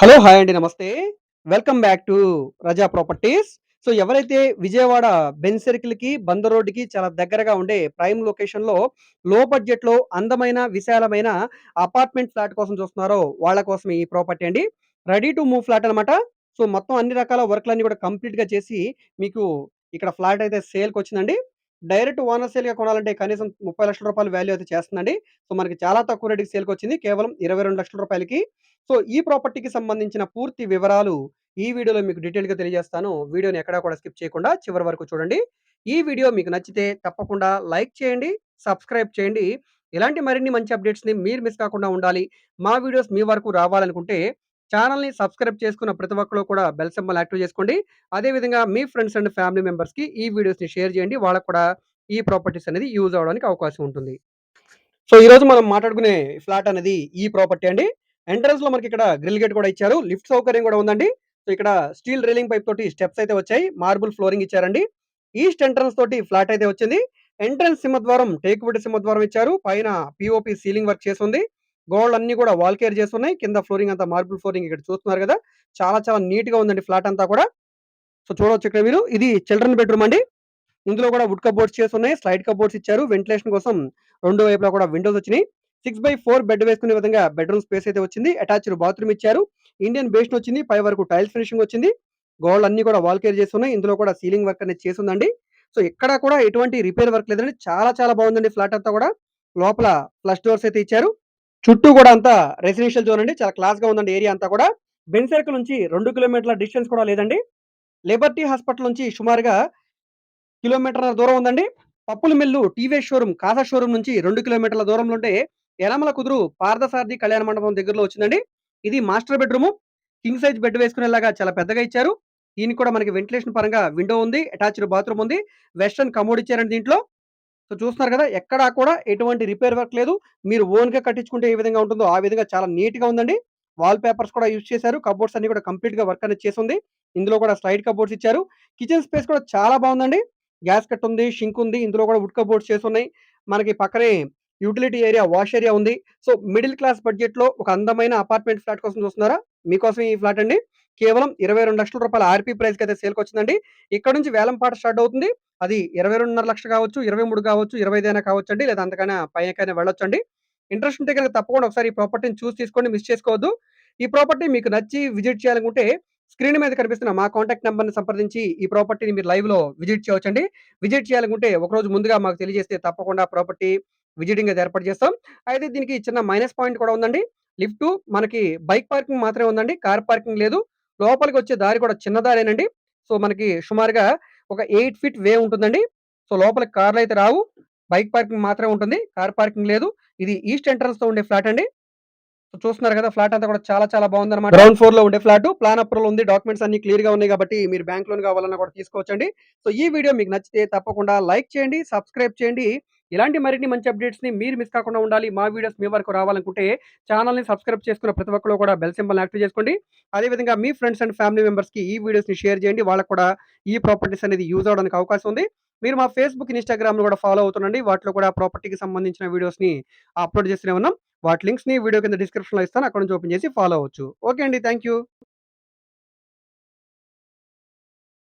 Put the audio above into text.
Hello! Hi అండి. నమస్తే. Welcome back to Raza properties. So, ఎవరైతే విజయవాడ బెన్ సర్కిల్‌కి, బందర్ రోడ్డుకి చాలా దగ్గరగా ఉండే ప్రైమ్ లొకేషన్‌లో లో బడ్జెట్‌లో అందమైన, విశాలమైన అపార్ట్మెంట్ ఫ్లాట్ కోసం చూస్తున్నారో వాళ్ళ కోసం ఈ ప్రాపర్టీ అండి. రెడీ టు మూవ్ ఫ్లాట్ అనమాట. సో, మొత్తం అన్ని రకాల వర్క్‌లన్నీ కూడా కంప్లీట్‌గా చేసి మీకు ఇక్కడ ఫ్లాట్ అయితే సేల్కి వచ్చిందండి డైరెక్ట్ ఓనర్ సేల్‌గా కొనాలంటే కనీసం ముప్పై లక్షల రూపాయలు వాల్యూ అయితే చేస్తుందండి. సో, మనకి చాలా తక్కువ రేట్‌కి సేల్‌కొచ్చింది. కేవలం ఇరవై రెండు లక్షల రూపాయలకి సో, ఈ ప్రాపర్టీకి సంబంధించిన పూర్తి వివరాలు ఈ వీడియోలో మీకు డీటెయిల్‌గా తెలియజేస్తాను. వీడియోని ఎక్కడా కూడా స్కిప్ చేయకుండా చివరి వరకు చూడండి. ఈ వీడియో మీకు నచ్చితే తప్పకుండా లైక్ చేయండి, సబ్స్క్రైబ్ చేయండి. ఇలాంటి మరిన్ని మంచి అప్డేట్స్‌ని మీరు మిస్ కాకుండా ఉండాలి. మా వీడియోస్ మీ వరకు రావాలనుకుంటే ఛానల్ని సబ్స్క్రైబ్ చేసుకున్న ప్రతి ఒక్కరు కూడా బెల్ సింబల్ యాక్టివ్ చేసుకోండి. అదే విధంగా మీ ఫ్రెండ్స్ అండ్ ఫ్యామిలీ మెంబర్స్‌కి ఈ వీడియోస్‌ని షేర్ చేయండి. వాళ్ళకి కూడా ఈ ప్రాపర్టీస్ అనేది యూజ్ అవ్వడానికి అవకాశం ఉంటుంది. సో, ఈరోజు మనం మాట్లాడుకునే ఫ్లాట్ అనేది ఈ ప్రాపర్టీ అండి. ఎంట్రన్స్‌లో మనకి ఇక్కడ గ్రిల్ గేట్ కూడా ఇచ్చారు. లిఫ్ట్ సౌకర్యం కూడా ఉందండి. సో, ఇక్కడ స్టీల్ రైలింగ్ పైప్ తోటి స్టెప్స్ అయితే వచ్చాయి. మార్బుల్ ఫ్లోరింగ్ ఇచ్చారండి. ఈస్ట్ ఎంట్రన్స్ తోటి ఫ్లాట్ అయితే వచ్చింది. ఎంట్రన్స్ సింహద్వారం టేక్వుడ్ సింహద్వారం ఇచ్చారు. పైన పిఓపి సీలింగ్ వర్క్ చేసి ఉంది గోడలు అన్ని కూడా వాల్ కేర్ చేస్తున్నాయి కింద ఫ్లోరింగ్ అంతా మార్బుల్ ఫ్లోరింగ్ ఇక్కడ చూస్తున్నారు కదా! చాలా చాలా నీట్‌గా ఉందండి ఫ్లాట్ అంతా కూడా. సో, చూడొచ్చు ఇక్కడ మీరు. ఇది చిల్డ్రన్ బెడ్‌రూమ్ అండి. ఇందులో కూడా వుడ్ కబోర్డ్స్ చేసున్నాయి. స్లైడ్ కబోర్డ్స్ ఇచ్చారు. వెంటిలేషన్ కోసం రెండు వైపులా కూడా విండోస్ వచ్చినాయి. 6/4 బెడ్ వేసుకునే విధంగా బెడ్‌రూమ్ స్పేస్ అయితే వచ్చింది. అటాచ్డ్ బాత్రూమ్ ఇచ్చారు. ఇండియన్ బేషన్ వచ్చింది. పై వరకు టైల్స్ ఫినిషింగ్ వచ్చింది. గోడలన్నీ కూడా వాల్ కేర్ చేస్తున్నాయి ఇందులో కూడా సీలింగ్ వర్క్ అనేది చేసుందండి. సో, ఇక్కడ కూడా ఎటువంటి రిపేర్ వర్క్ లేదండి. చాలా చాలా బాగుందండి ఫ్లాట్ అంతా కూడా. లోపల ఫ్లష్ డోర్స్ అయితే ఇచ్చారు. చుట్టూ కూడా అంతా రెసిడెన్షియల్ జోన్ అండి. చాలా క్లాస్‌గా ఉందండి ఏరియా అంతా కూడా. బెన్ సర్కిల్ నుంచి రెండు కిలోమీటర్ల డిస్టెన్స్ కూడా లేదండి. లిబర్టీ హాస్పిటల్ నుంచి సుమారుగా కిలోమీటర్ దూరం ఉందండి. పప్పుల mill TVS showroom, Kasa showroom నుంచి రెండు కిలోమీటర్ల దూరంలో ఉంటే ఎలమల కుదురు పార్థసారథి కళ్యాణ మండపం దగ్గరలో వచ్చిందండి. ఇది master bedroom. King size bed వేసుకునేలాగా చాలా పెద్దగా ఇచ్చారు. దీనికి కూడా మనకి వెంటిలేషన్ పరంగా విండో ఉంది. అటాచ్డ్ బాత్రూమ్ ఉంది. వెస్ట్రన్ కమోడ్ ఇచ్చారండి దీంట్లో. సో, చూస్తున్నారు కదా! ఎక్కడా కూడా ఎటువంటి రిపేర్ వర్క్ లేదు. మీరు ఓన్‌గా కట్టించుకుంటే ఏ విధంగా ఉంటుందో ఆ విధంగా చాలా నీట్‌గా ఉందండి. వాల్ పేపర్స్ కూడా యూజ్ చేశారు. కబోర్డ్స్ అన్ని కూడా కంప్లీట్‌గా వర్క్ అనేది చేసింది ఇందులో కూడా స్లైడ్ కబోర్డ్స్ ఇచ్చారు. కిచెన్ స్పేస్ కూడా చాలా బాగుందండి. గ్యాస్ కట్ ఉంది. షింక్ ఉంది. ఇందులో కూడా వుడ్ కబోర్డ్స్ చేస్తున్నాయి మనకి పక్కనే యుటిలిటీ ఏరియా, వాష్ ఏరియా ఉంది. సో, మిడిల్ క్లాస్ బడ్జెట్‌లో ఒక అందమైన అపార్ట్మెంట్ ఫ్లాట్ కోసం చూస్తున్నారా? మీకోసం ఈ ఫ్లాట్ అండి. కేవలం ఇరవై రెండు లక్షల రూపాయల ఆర్‌పీ సేల్కి వచ్చిందండి ఇక్కడ నుంచి వేలంపాట స్టార్ట్ అవుతుంది. అది 22.5 లక్షలు కావచ్చు, 23 కావచ్చు, 25 అయినా కావచ్చండి. లేదా అంతకైనా పైకైనా వెళ్ళొచ్చండి. ఇంట్రెస్ట్ ఉంటే కనుక తప్పకుండా ఒకసారి ఈ ప్రాపర్టీని చూసి తీసుకోండి. మిస్ చేసుకోవద్దు. ఈ ప్రాపర్టీ మీకు నచ్చి విజిట్ చేయాలనుకుంటే స్క్రీన్ మీద కనిపిస్తున్న మా కాంటాక్ట్ నెంబర్ని సంప్రదించి ఈ ప్రాపర్టీని మీరు లైవ్‌లో విజిట్ చేయవచ్చండి. విజిట్ చేయాలనుకుంటే ఒకరోజు ముందుగా మాకు తెలియజేస్తే తప్పకుండా ప్రాపర్టీ విజిటింగ్ అది ఏర్పాటు చేస్తాం. అయితే దీనికి చిన్న మైనస్ పాయింట్ కూడా ఉందండి. లిఫ్ట్ మనకి బైక్ పార్కింగ్ మాత్రమే ఉందండి. కార్ పార్కింగ్ లేదు. లోపలికి వచ్చే దారి కూడా చిన్న దారేనండి. సో, మనకి సుమారుగా ఒక ఎయిట్ ఫీట్ వే ఉంటుందండి. సో, లోపలికి కార్‌లయితే రావు. బైక్ పార్కింగ్ మాత్రమే ఉంటుంది. కార్ పార్కింగ్ లేదు. ఇది ఈస్ట్ ఎంట్రన్స్‌తో ఉండే ఫ్లాట్ అండి. సో, చూస్తున్నారు కదా! ఫ్లాట్ అంతా కూడా చాలా చాలా బాగుందన్నమాట. గ్రౌండ్ ఫ్లోర్‌లో ఉండే ఫ్లాట్ ప్లాన్ అప్రూవల్ ఉంది. డాక్యుమెంట్స్ అన్నీ క్లియర్‌గా ఉన్నాయి కాబట్టి మీరు బ్యాంక్ లోన్ కావాలన్నా కూడా తీసుకోవచ్చండి. సో, ఈ వీడియో మీకు నచ్చితే తప్పకుండా లైక్ చేయండి, సబ్స్క్రైబ్ చేయండి. ఇలాంటి మరిన్ని మంచి అప్డేట్స్‌ని మీరు మిస్ కాకుండా ఉండాలి. మా వీడియోస్ మీ వరకు రావాలనుకుంటే ఛానల్ని సబ్స్క్రైబ్ చేసుకున్న ప్రతి ఒక్కరు కూడా బెల్ సింబల్ యాక్టివ్ చేసుకోండి. అదే విధంగా మీ ఫ్రెండ్స్ అండ్ ఫ్యామిలీ మెంబర్స్‌కి ఈ వీడియోస్‌ని షేర్ చేయండి. వాళ్ళకి కూడా ఈ ప్రాపర్టీస్ అనేది యూజ్ అవ్వడానికి అవకాశం ఉంది. మీరు మా ఫేస్‌బుక్, ఇన్‌స్టాగ్రామ్‌లో కూడా ఫాలో అవుతుండండి. వాటిలో కూడా ప్రాపర్టీకి సంబంధించిన వీడియోస్‌ని అప్‌లోడ్ చేస్తూనే ఉన్నాం. వాటి లింక్స్‌ని వీడియో కింద డిస్క్రిప్షన్‌లో ఇస్తాను. అక్కడ నుంచి ఓపెన్ చేసి ఫాలో అవ్వచ్చు. ఓకే అండి. Thank you.